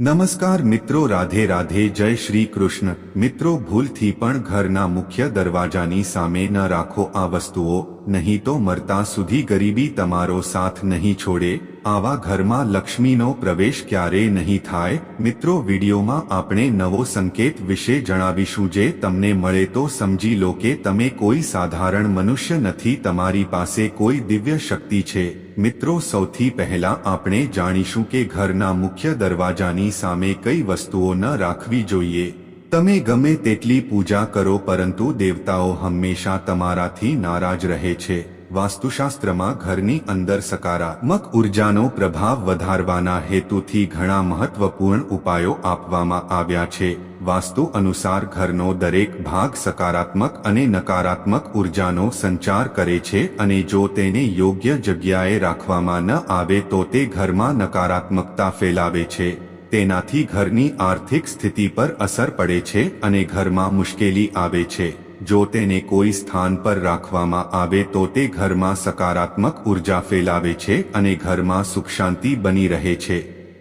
નમસ્કાર મિત્રો, રાધે રાધે, જય શ્રી કૃષ્ણ. મિત્રો, ભૂલથી પણ ઘરના મુખ્ય દરવાજાની સામે ન રાખો આ વસ્તુઓ. નહીં તો મરતા સુધી ગરીબી તમારો સાથ નહીં છોડે, આવા ઘરમાં લક્ષ્મીનો પ્રવેશ ક્યારેય નહીં થાય? મિત્રો, વિડીયોમાં આપણે નવો સંકેત વિશે જણાવીશું જે તમને મળે તો સમજી લો કે તમે કોઈ સાધારણ મનુષ્ય નથી, તમારી પાસે કોઈ દિવ્ય શક્તિ છે. મિત્રો, સૌથી પહેલા આપણે જાણીશું કે ઘરના મુખ્ય દરવાજાની સામે કઈ વસ્તુઓ ન રાખવી જોઈએ. તમે ગમે તેટલી પૂજા કરો પરંતુ દેવતાઓ હંમેશા તમારાથી નારાજ રહે છે. વાસ્તુશાસ્ત્રમાં ઘરની અંદર સકારાત્મક ઉર્જાનો પ્રભાવ વધારવાના હેતુથી ઘણા મહત્વપૂર્ણ ઉપાયો આપવામાં આવ્યા છે. વાસ્તુ અનુસાર ઘરનો દરેક ભાગ સકારાત્મક અને નકારાત્મક ઉર્જાનો સંચાર કરે છે અને જો તેને યોગ્ય જગ્યાએ રાખવામાં ન આવે તો તે ઘરમાં નકારાત્મકતા ફેલાવે છે. તેનાથી ઘરની આર્થિક સ્થિતિ પર અસર પડે છે અને ઘરમાં મુશ્કેલી આવે છે. જો તેને કોઈ સ્થાન પર રાખવામાં આવે તો તે ઘરમાં સકારાત્મક ઊર્જા ફેલાવે છે અને ઘરમાં સુખ શાંતિ બની રહે છે.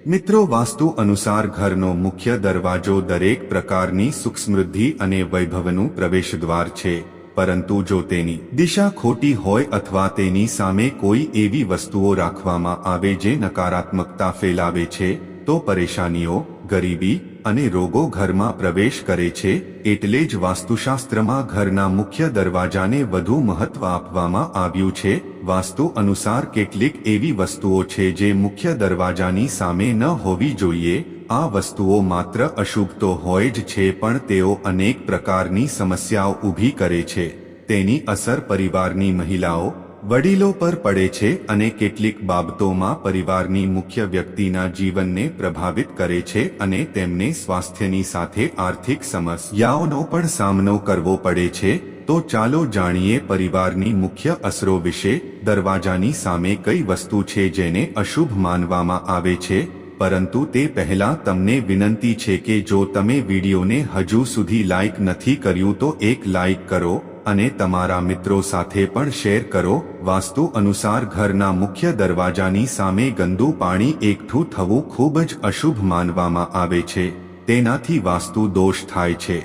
મિત્રો, વાસ્તુ અનુસાર ઘરનો મુખ્ય દરવાજો દરેક પ્રકારની સુખ સમૃદ્ધિ અને વૈભવનું પ્રવેશદ્વાર છે. પરંતુ જો તેની દિશા ખોટી હોય અથવા તેની સામે કોઈ એવી વસ્તુઓ રાખવામાં આવે જે નકારાત્મકતા ફેલાવે છે તો પરેશાનીઓ, ગરીબી અને રોગો ઘરમાં પ્રવેશ કરે છે એટલે જ વાસ્તુશાસ્ત્રમાં ઘરના મુખ્ય દરવાજાને વધુ મહત્વ આપવામાં આવ્યું છે. વાસ્તુ અનુસાર કેટલીક એવી વસ્તુઓ છે જે મુખ્ય દરવાજાની સામે ન હોવી જોઈએ. આ વસ્તુઓ માત્ર અશુભ તો હોય જ છે પણ તેઓ અનેક પ્રકારની સમસ્યાઓ ઊભી કરે છે. તેની અસર પરિવારની મહિલાઓ વડીલો પર પડે છે અને કેટલીક બાબતોમાં પરિવારની મુખ્ય વ્યક્તિના જીવનને પ્રભાવિત કરે છે અને તેમને સ્વાસ્થ્યની સાથે આર્થિક સમસ્યાઓનો પણ સામનો કરવો પડે છે. તો ચાલો જાણીએ પરિવારની મુખ્ય અસરો વિશે. દરવાજાની સામે કઈ વસ્તુ છે જેને અશુભ માનવામાં આવે છે? પરંતુ તે પહેલા તમને વિનંતી છે કે જો તમે વિડીયોને હજુ સુધી લાઇક નથી કર્યું તો એક લાઇક કરો. અને તમારા મિત્રો સાથે પણ શેર કરો. વાસ્તુ અનુસાર ઘરના મુખ્ય દરવાજાની સામે ગંદુ પાણી એકઠું થવું ખૂબ જ અશુભ માનવામાં આવે છે. તેનાથી વાસ્તુ દોષ થાય છે.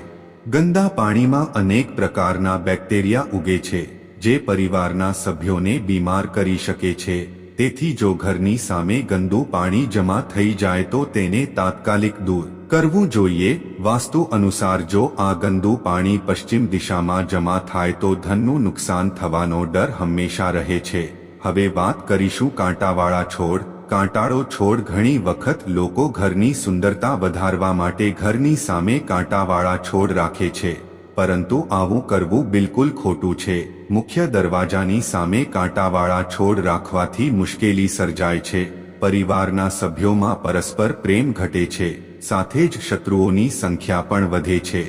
ગંદા પાણીમાં અનેક પ્રકારના બેક્ટેરિયા ઉગે છે, જે પરિવારના સભ્યોને બીમાર કરી શકે છે. તેથી જો ઘરની સામે ગંદુ પાણી જમા થઈ જાય તો તેને તાત્કાલિક દૂર કરવું જોઈએ, વાસ્તુ અનુસાર જો આ ગંદુ પાણી પશ્ચિમ દિશામાં જમા થાય તો ધનનું નુકસાન થવાનો ડર હંમેશા રહે છે. હવે વાત કરીશું કાંટાવાળા છોડ. કાંટાળો છોડ ઘણી વખત લોકો ઘરની સુંદરતા વધારવા માટે ઘરની સામે કાંટાવાળા છોડ રાખે છે. પરંતુ આવું કરવું બિલકુલ ખોટું છે. મુખ્ય દરવાજાની સામે કાંટાવાળા છોડ રાખવાથી મુશ્કેલી સર્જાય છે. પરિવારના સભ્યોમાં પરસ્પર પ્રેમ ઘટે છે. સાથે જ શત્રુઓની સંખ્યા પણ વધે છે.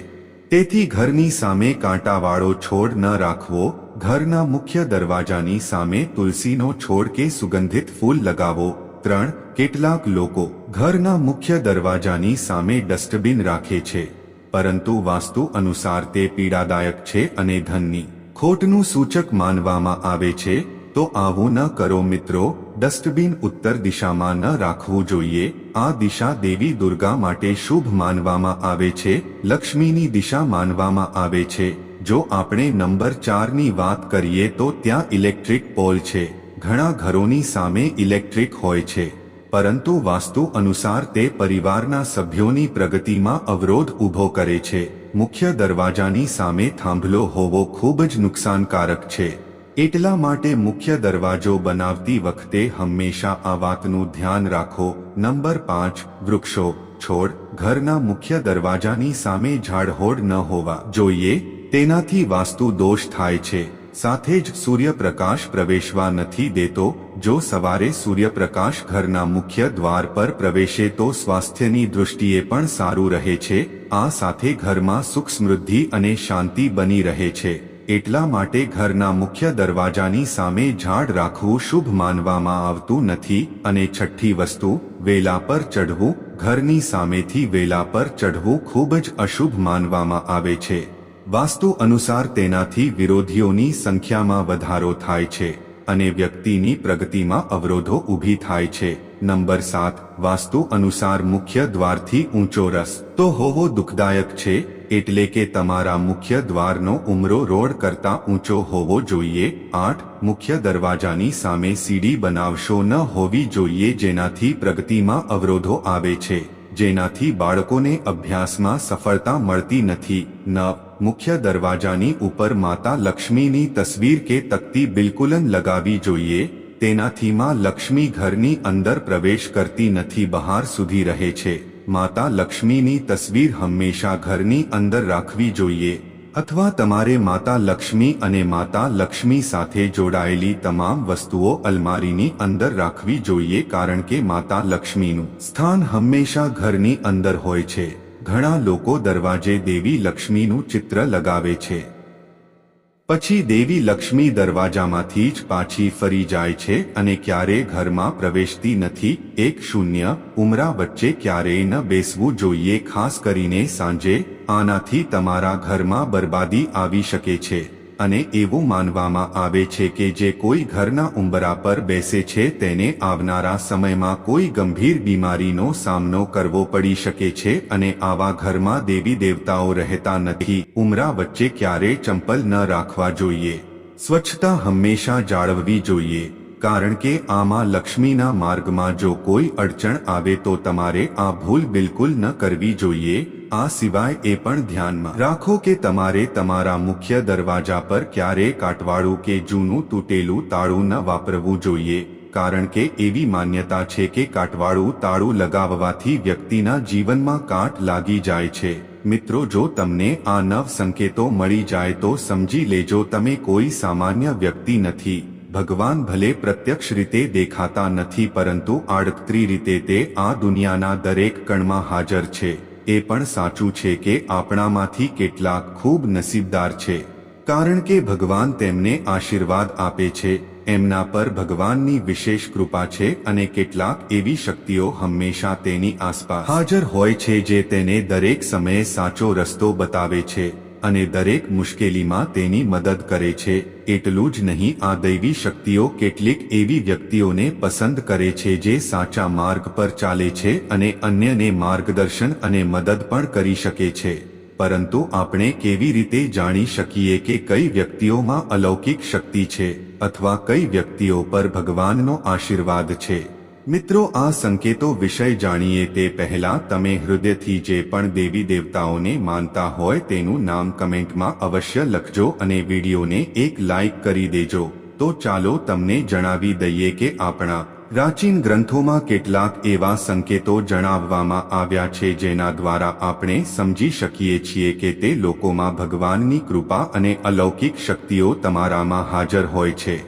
તેથી ઘરની સામે કાંટાવાળો છોડ ન રાખવો, ઘરના મુખ્ય દરવાજાની સામે તુલસીનો છોડ કે સુગંધિત ફૂલ લગાવો. ત્રણ, કેટલાક લોકો ઘરના મુખ્ય દરવાજાની સામે ડસ્ટબિન રાખે છે. પરંતુ વાસ્તુ અનુસાર તે પીડાદાયક છે અને ધનની ખોટનું સૂચક માનવામાં આવે છે. તો આવું ન કરો મિત્રો ડસ્ટબિન ઉત્તર દિશામાં ન રાખવું જોઈએ. આ દિશા દેવી દુર્ગા માટે શુભ માનવામાં આવે છે. લક્ષ્મીની દિશા માનવામાં આવે છે. જો આપણે નંબર ચારની વાત કરીએ તો ત્યાં ઇલેક્ટ્રિક પોલ છે. ઘણા ઘરોની સામે ઇલેક્ટ્રિક હોય છે. પરંતુ વાસ્તુ અનુસાર તે પરિવારના સભ્યોની પ્રગતિમાં અવરોધ ઊભો કરે છે. મુખ્ય દરવાજાની સામે થાંભલો હોવો ખૂબ જ નુકસાનકારક છે. એટલા માટે મુખ્ય દરવાજો બનાવતી વખતે હંમેશા આ વાતનું ધ્યાન રાખો. નંબર પાંચ, વૃક્ષો. છોડ, ઘરના મુખ્ય દરવાજાની સામે ઝાડહોડ ન હોવા જોઈએ. તેનાથી વાસ્તુ દોષ થાય છે. સાથે જ સૂર્યપ્રકાશ પ્રવેશવા નથી દેતો. જો સવારે સૂર્યપ્રકાશ ઘરના મુખ્ય દ્વાર પર પ્રવેશે તો સ્વાસ્થ્યની દૃષ્ટિએ પણ સારું રહે છે. આ સાથે ઘરમાં સુખ સમૃદ્ધિ અને શાંતિ બની રહે છે. એટલા માટે ઘરના મુખ્ય દરવાજાની સામે ઝાડ રાખવું શુભ માનવામાં આવતું નથી અને છઠ્ઠી વસ્તુ, વેલા પર ચઢવું, ઘરની સામેથી વેલા પર ચઢવું ખૂબ જ અશુભ માનવામાં આવે છે. વાસ્તુ અનુસાર તેનાથી વિરોધીઓની સંખ્યામાં વધારો થાય છે અને વ્યક્તિની પ્રગતિમાં અવરોધો ઊભી થાય છે. નંબર સાત, વાસ્તુ અનુસાર મુખ્ય દ્વારથી ઊંચો રસ. તો હોવો દુઃખદાયક છે એટલે કે તમારા મુખ્ય દ્વારનો ઉમરો રોડ કરતા ઊંચો હોવો જોઈએ. આઠ, મુખ્ય દરવાજાની સામે સીડી બનાવશો ન હોવી જોઈએ જેનાથી પ્રગતિમાં અવરોધો આવે છે, જેનાથી બાળકોને અભ્યાસમાં સફળતા મળતી નથી. ન, મુખ્ય દરવાજાની ઉપર માતા લક્ષ્મીની તસવીર કે તકતી બિલકુલન લગાવી જોઈએ તેનાથી માં લક્ષ્મી ઘરની અંદર પ્રવેશ કરતી નથી, બહાર સુધી રહે છે. માતા લક્ષ્મીની તસવીર હંમેશા ઘરની અંદર રાખવી જોઈએ અથવા તમારે માતા લક્ષ્મી અને માતા લક્ષ્મી સાથે જોડાયેલી તમામ વસ્તુઓ અલમારીની અંદર રાખવી જોઈએ કારણ કે માતા લક્ષ્મીનું સ્થાન હંમેશા ઘરની અંદર હોય છે. ઘણા લોકો દરવાજે દેવી લક્ષ્મીનું ચિત્ર લગાવે છે. પછી દેવી લક્ષ્મી દરવાજામાંથી જ પાછી ફરી જાય છે અને ક્યારે ઘરમાં પ્રવેશતી નથી, એક શૂન્ય, ઉમરા વચ્ચે ક્યારેય ન બેસવું જોઈએ, ખાસ કરીને સાંજે, આનાથી તમારા ઘરમાં બરબાદી આવી શકે છે. અને એવું માનવામાં આવે છે કે જે કોઈ ઘરના ઉંબરા પર બેસે છે તેને આવનારા સમયમાં કોઈ ગંભીર બીમારીનો સામનો કરવો પડી શકે છે અને આવા ઘરમાં દેવી દેવતાઓ રહેતા નથી. ઉમરા વચ્ચે ક્યારે ચંપલ ન રાખવા જોઈએ. સ્વચ્છતા હંમેશા જાળવવી જોઈએ. કારણ કે આમાં લક્ષ્મીના માર્ગમાં જો કોઈ અડચણ આવે તો તમારે આ ભૂલ બિલકુલ ન કરવી જોઈએ. આ સિવાય એ પણ ધ્યાનમાં રાખો કે તમારે તમારા મુખ્ય દરવાજા પર ક્યારે કાટવાળું કે જૂનું તૂટેલું તાળું ન વાપરવું જોઈએ, કારણ કે એવી માન્યતા છે કે કાટવાળું તાળું લગાવવાથી વ્યક્તિના જીવનમાં કાટ લાગી જાય છે. મિત્રો, જો તમને આ નવ સંકેતો મળી જાય તો સમજી લેજો, તમે કોઈ સામાન્ય વ્યક્તિ નથી. ભગવાન ભલે પ્રત્યક્ષ રીતે દેખાતા નથી, પરંતુ આડકતરી રીતે તે આ દુનિયાના દરેક કણમાં હાજર છે. એ પણ સાચું છે કે આપણામાંથી કેટલાક ખૂબ નસીબદાર છે. કારણ કે ભગવાન તેમને આશીર્વાદ આપે છે, એમના પર ભગવાનની વિશેષ કૃપા છે અને કેટલાક એવી શક્તિઓ હંમેશા તેની આસપાસ હાજર હોય છે જે તેને દરેક સમયે સાચો રસ્તો બતાવે છે. અને દરેક મુશ્કેલીમાં તેની મદદ કરે છે. એટલું જ નહીં, આ દૈવી શક્તિઓ કેટલીક એવી વ્યક્તિઓને પસંદ કરે છે જે સાચા માર્ગ પર ચાલે છે અને અન્યને માર્ગદર્શન અને મદદ પણ કરી શકે છે. પરંતુ આપણે કેવી રીતે જાણી શકીએ કે કઈ વ્યક્તિઓમાં અલૌકિક શક્તિ છે અથવા કઈ વ્યક્તિઓ પર ભગવાનનો આશીર્વાદ છે? મિત્રો, આ સંકેતો વિષય જાણીએ તે પહેલા તમે હૃદયથી જે પણ દેવી દેવતાઓને માનતા હોય તેનું નામ કમેન્ટમાં અવશ્ય લખજો અને વિડીયોને એક લાઈક કરી દેજો. તો ચાલો તમને જણાવી દઈએ કે આપણા પ્રાચીન ગ્રંથોમાં કેટલાક એવા સંકેતો જણાવવામાં આવ્યા છે જેના દ્વારા આપણે સમજી શકીએ છીએ કે તે લોકોમાં ભગવાનની કૃપા અને અલૌકિક શક્તિઓ તમારામાં હાજર હોય છે.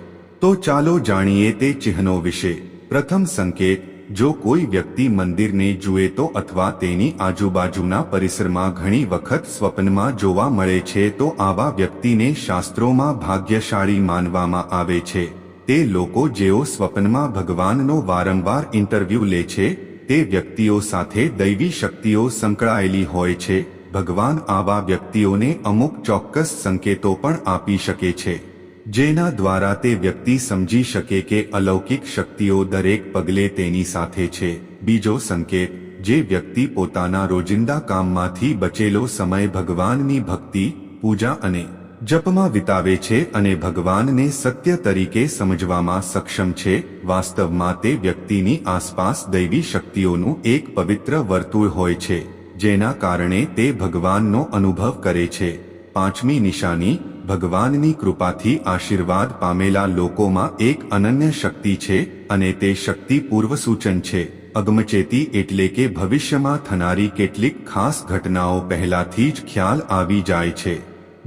તો ચાલો જાણીએ તે ચિહ્નો વિશે. પ્રથમ સંકેત, જો કોઈ વ્યક્તિ મંદિરને જુએ તો અથવા તેની આજુબાજુના પરિસરમાં ઘણી વખત સ્વપ્નમાં જોવા મળે છે તો આવા વ્યક્તિને શાસ્ત્રોમાં ભાગ્યશાળી માનવામાં આવે છે. તે લોકો જેઓ સ્વપ્નમાં ભગવાનનો વારંવાર ઇન્ટરવ્યૂ લે છે, તે વ્યક્તિઓ સાથે દૈવી શક્તિઓ સંકળાયેલી હોય છે. ભગવાન આવા વ્યક્તિઓને અમુક ચોક્કસ સંકેતો પણ આપી શકે છે. જેના દ્વારા તે વ્યક્તિ સમજી શકે કે અલૌકિક શક્તિઓ દરેક પગલે તેની સાથે છે. બીજો સંકેત, જે વ્યક્તિ પોતાના રોજિંદા કામમાંથી બચેલો સમય ભગવાનની ભક્તિ, પૂજા અને જપમાં વિતાવે છે અને ભગવાનને સત્ય તરીકે સમજવામાં સક્ષમ છે, વાસ્તવમાં તે વ્યક્તિની આસપાસ દૈવી શક્તિઓનું એક પવિત્ર વર્તુળ હોય છે, જેના કારણે તે ભગવાનનો અનુભવ કરે છે. પાંચમી નિશાની ભગવાનની કૃપાથી આશીર્વાદ પામેલા લોકોમાં એક અનન્ય શક્તિ છે અને તે શક્તિ પૂર્વસૂચન છે. અગમચેતી એટલે કે ભવિષ્યમાં થનારી કેટલીક ખાસ ઘટનાઓ પહેલાથી જ ખ્યાલ આવી જાય છે.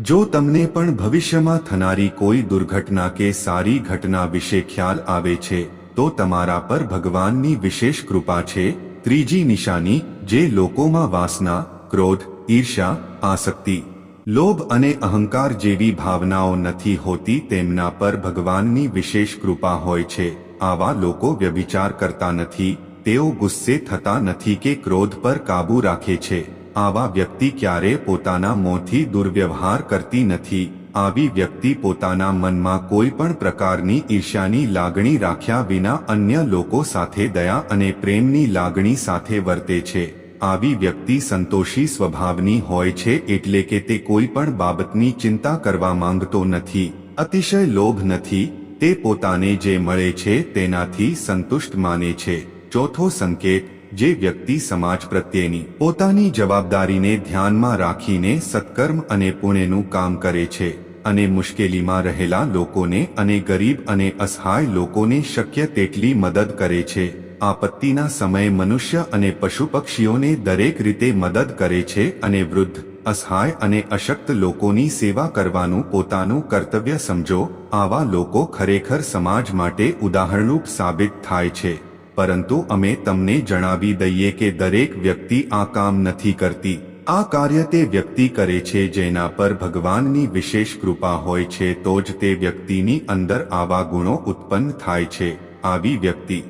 જો તમને પણ ભવિષ્યમાં થનારી કોઈ દુર્ઘટના કે સારી ઘટના વિશે ખ્યાલ આવે છે, તો તમારા પર ભગવાનની વિશેષ કૃપા છે. ત્રીજી નિશાની, જે લોકોમાં વાસના, ક્રોધ ઈર્ષા આસક્તિ લોભ અને અહંકાર જેવી ભાવનાઓ નથી હોતી તેમના પર ભગવાનની વિશેષ કૃપા હોય છે. આવા લોકો વ્યભિચાર કરતા નથી, તેઓ ગુસ્સે થતા નથી કે ક્રોધ પર કાબુ રાખે છે. આવા વ્યક્તિ ક્યારે પોતાના મોંથી દુર્વ્યવહાર કરતી નથી. આવી વ્યક્તિ પોતાના મનમાં કોઈ પણ પ્રકારની ઈર્ષ્યાની લાગણી રાખ્યા વિના અન્ય લોકો સાથે દયા અને પ્રેમની લાગણી સાથે વર્તે છે. આવી વ્યક્તિ સંતોષી સ્વભાવની હોય છે એટલે કે તે કોઈ પણ બાબતની ચિંતા કરવા માંગતો નથી, અતિશય લોભ નથી, તે પોતાને જે મળે છે તેનાથી સંતુષ્ટ માને છે. ચોથો સંકેત, જે વ્યક્તિ સમાજ પ્રત્યેની પોતાની જવાબદારીને ધ્યાનમાં રાખીને સત્કર્મ અને પુણ્યનું કામ કરે છે અને મુશ્કેલીમાં રહેલા લોકોને અને ગરીબ અને અસહાય લોકોને શક્ય તેટલી મદદ કરે છે. આપત્તિના સમયે મનુષ્ય અને પશુ પક્ષીઓને દરેક રીતે મદદ કરે છે અને વૃદ્ધ, અસહાય અને અશક્ત લોકોની સેવા કરવાનું પોતાનું કર્તવ્ય સમજો, આવા લોકો ખરેખર સમાજ માટે ઉદાહરણરૂપ સાબિત થાય છે. પરંતુ અમે તમને જણાવી દઈએ કે દરેક વ્યક્તિ આ કામ નથી કરતી. આ કાર્ય તે વ્યક્તિ કરે છે જેના પર ભગવાનની વિશેષ કૃપા હોય છે તો જ તે વ્યક્તિની અંદર આવા ગુણો ઉત્પન્ન થાય છે. આવી વ્યક્તિ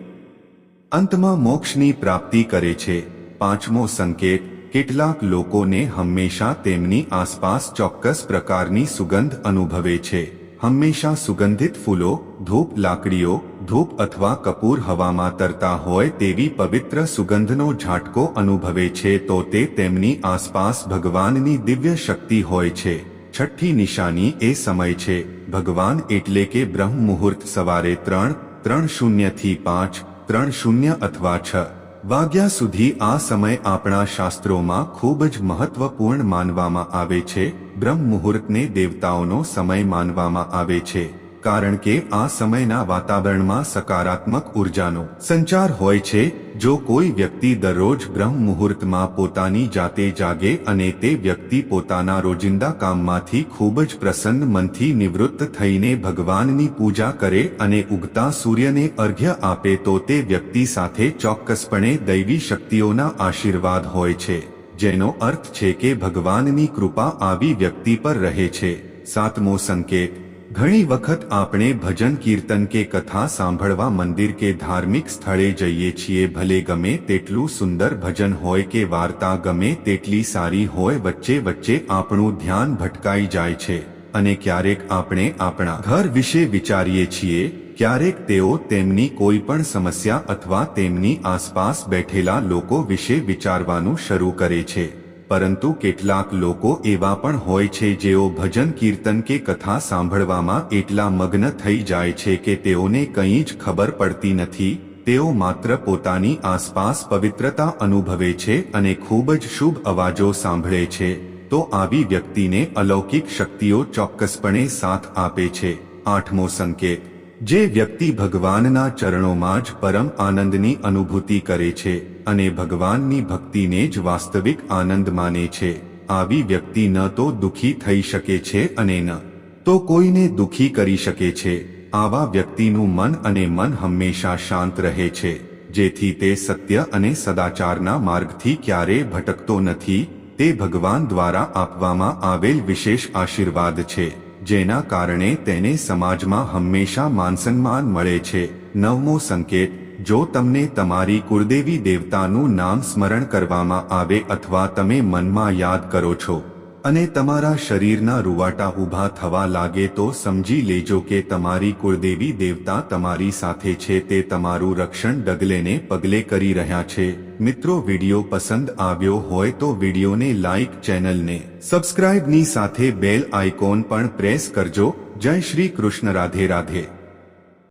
અંતમાં મોક્ષની પ્રાપ્તિ કરે છે. પાંચમો સંકેત, કેટલાક લોકોને હંમેશા તેમની આસપાસ ચોક્કસ પ્રકારની સુગંધ અનુભવે છે. હંમેશા સુગંધિત ફૂલો, ધૂપ લાકડીઓ, ધૂપ અથવા કપૂર હવામાં તરતા હોય તેવી પવિત્ર સુગંધનો ઝાટકો અનુભવે છે તો તે તેમની આસપાસ ભગવાનની દિવ્ય શક્તિ હોય છે. છઠ્ઠી નિશાની એ સમય છે. ભગવાન એટલે કે બ્રહ્મ મુહૂર્ત સવારે ત્રણ ત્રણ શૂન્યથી પાંચ ત્રણ શૂન્ય અથવા છ. વાગ્યા સુધી આ સમય આપણા શાસ્ત્રોમાં ખૂબ જ મહત્વપૂર્ણ માનવામાં આવે છે. બ્રહ્મ મુહૂર્તને દેવતાઓનો સમય માનવામાં આવે છે. કારણ કે આ સમયના વાતાવરણમાં સકારાત્મક ઉર્જાનો સંચાર હોય છે, જો કોઈ વ્યક્તિ દરરોજ બ્રહ્મ મુહૂર્તમાં પોતાની જાતે જાગે અને તે વ્યક્તિ પોતાના રોજિંદા કામમાંથી ખૂબ જ પ્રસન્ન મનથી નિવૃત્ત થઈને ભગવાનની પૂજા કરે અને ઉગતા સૂર્યને અર્ઘ્ય આપે તો તે વ્યક્તિ સાથે ચોક્કસપણે દૈવી શક્તિઓના આશીર્વાદ હોય છે. જેનો અર્થ છે કે ભગવાનની કૃપા આવી વ્યક્તિ પર રહે છે. સાતમો સંકેત. ઘણી વખત આપણે ભજન કીર્તન કે કથા સાંભળવા મંદિર કે ધાર્મિક સ્થળે જઈએ છીએ, ભલે ગમે તેટલું સુંદર ભજન હોય કે વાર્તા ગમે તેટલી સારી હોય, વચ્ચે વચ્ચે આપણું ધ્યાન ભટકાઈ જાય છે. અને ક્યારેક આપણે આપણા ઘર વિશે વિચારીએ છીએ, ક્યારેક તેઓ તેમની કોઈ પણ સમસ્યા અથવા તેમની આસપાસ બેઠેલા લોકો વિશે વિચારવાનું શરૂ કરે છે. પરંતુ કેટલાક લોકો એવા પણ હોય છે જેઓ ભજન કીર્તન કે કથા સાંભળવામાં એટલા મગ્ન થઈ જાય છે કે તેઓને કંઈ જ ખબર પડતી નથી, તેઓ માત્ર પોતાની આસપાસ પવિત્રતા અનુભવે છે અને ખૂબ જ શુભ અવાજો સાંભળે છે, તો આવી વ્યક્તિને અલૌકિક શક્તિઓ ચોક્કસપણે સાથ આપે છે. આઠમો સંકેત. જે વ્યક્તિ ભગવાનના ચરણોમાં જ પરમ આનંદની અનુભૂતિ કરે છે અને ભગવાનની ભક્તિને જ વાસ્તવિક આનંદ માને છે, આવી વ્યક્તિ ન તો દુખી થઈ શકે છે અને ન તો કોઈને દુખી કરી શકે છે. આવા વ્યક્તિનું મન અને મન હંમેશા શાંત રહે છે, જેથી તે સત્ય અને સદાચારના માર્ગથી ક્યારે ભટકતો નથી, તે ભગવાન દ્વારા આપવામાં આવેલ વિશેષ આશીર્વાદ છે. જેના કારણે તેને સમાજમાં હંમેશા માનસન્માન મળે છે. નવમો સંકેત, જો તમને તમારી કુળદેવી દેવતાનું નામ સ્મરણ કરવામાં આવે અથવા તમે મનમાં યાદ કરો છો અને તમારા શરીરના રૂવાટા ઊભા થવા લાગે તો સમજી લેજો કે તમારી કુળદેવી દેવતા તમારી સાથે છે તે તમારું રક્ષણ ડગલેને પગલે કરી રહ્યા છે. મિત્રો, વીડિયો પસંદ આવ્યો હોય તો વિડિયોને લાઇક ચેનલને સબસ્ક્રાઇબની સાથે બેલ આઇકોન પણ પ્રેસ કરજો. જય શ્રી કૃષ્ણ, રાધે રાધે.